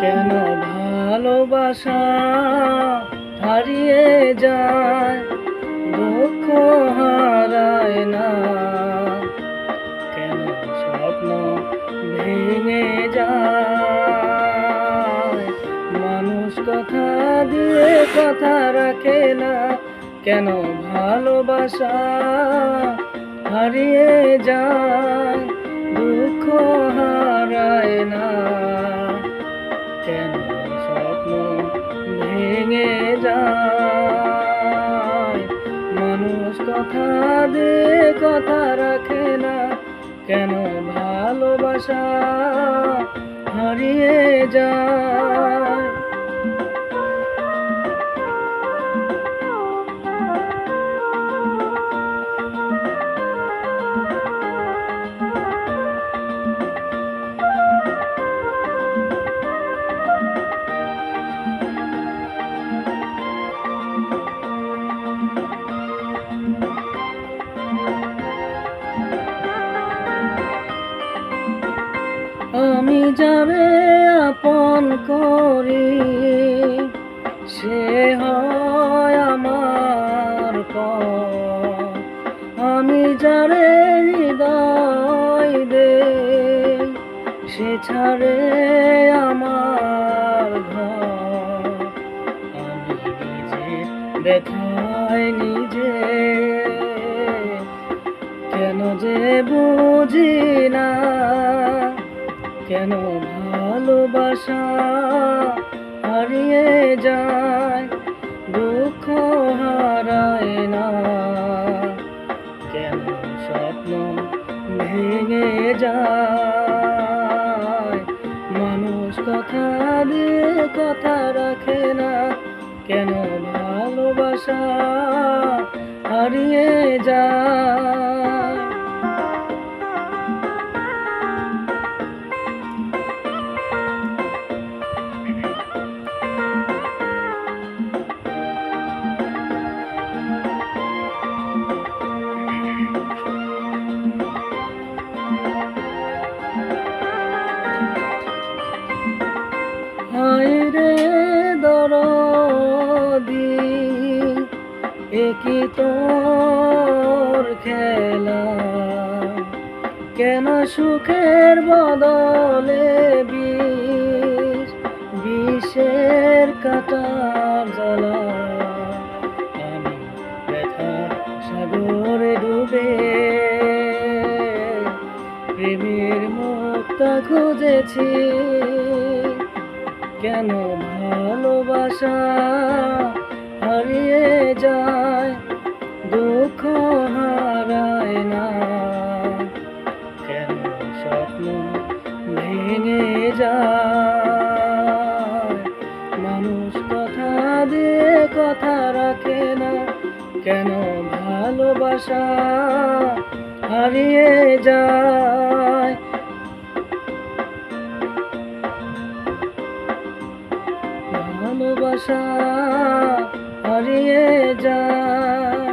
কেন ভালোবাসা হারিয়ে যায়? দুঃখ হারায় না। কেন স্বপ্ন ভেঙে যায়? মানুষ কথা দিয়ে কথা রাখে না। কেন ভালোবাসা হারিয়ে যায়? দুঃখ হারায় না। কথা দে কথা রাখে না। কেন ভালোবাসা হারিয়ে যায়? যাবে আপন করি, সে হয় আমার আমি যারে হৃদয় দে সে ছাড়ে আমার আমি নিজে, কেন যে বুঝি না কেন ভালোবাসা হারিয়ে যায়, দুঃখ হারায় না? কেন স্বপ্ন ভেঙে যায়? মানুষ কথা দিয়ে কথা রাখে না। কেন ভালোবাসা হারিয়ে যায়? একই তোর খেলা? কেন সুখের বদলে বিষ বিষের কাটার জ্বালা? আমি ব্যথার সাগরে ডুবে প্রেমের মুক্তা খুঁজেছি। কেন ভালোবাসা স্বপ্ন ভেঙে যায়। মানুষ কথা দিয়ে কথা রাখে না। কেন ভালোবাসা হারিয়ে যায়? ভালোবাসা হারিয়ে যায়।